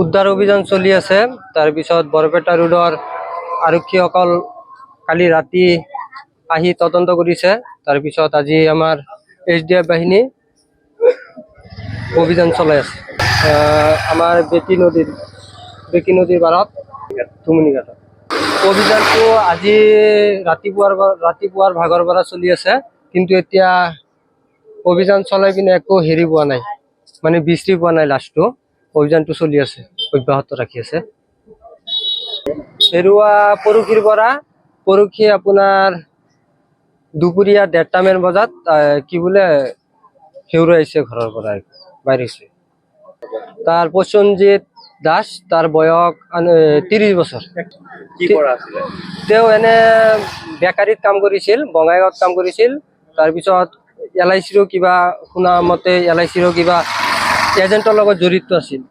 উদ্ধাৰ অভিযান চলি আছে। তাৰপিছত বৰপেটা ৰোডৰ আৰক্ষীসকল কালি ৰাতি আহি তদন্ত কৰিছে। তাৰপিছত আজি আমাৰ এইচ ডি এফ বাহিনী অভিযান চলাই আছে। আমাৰ বেকী নদীৰ বেকী নদীৰ পাৰত তুমুনি ঘাটত অভিযানটো আজি ৰাতিপুৱাৰ ৰাতিপুৱাৰ ভাগৰ পৰা চলি আছে। কিন্তু এতিয়া অভিযান চলাই পিনে একো হেৰি পোৱা নাই। মানে বিশ্ৰী পোৱা নাই লাষ্টটো। অভিযানটো চলি আছে অব্যাহত ৰাখি আছে। হেৰুৱা পৰহিৰ পৰা পৰহি আপোনাৰ দুপৰীয়া ডেৰটামান বজাত কি বোলে হেৰুৱাইছে ঘৰৰ পৰা বাঢ়িছে তাৰ প্ৰসঞ্জিত দাস তাৰ বয়স ত্ৰিশ বছৰ। তেওঁ এনে বেকাৰীত কাম কৰিছিল বঙাইগাঁৱত কাম কৰিছিল তাৰপিছত এল আই চিৰো কিবা শুনা মতে এল আই চিৰো কিবা এজেণ্টৰ লগত জড়িত আছিল।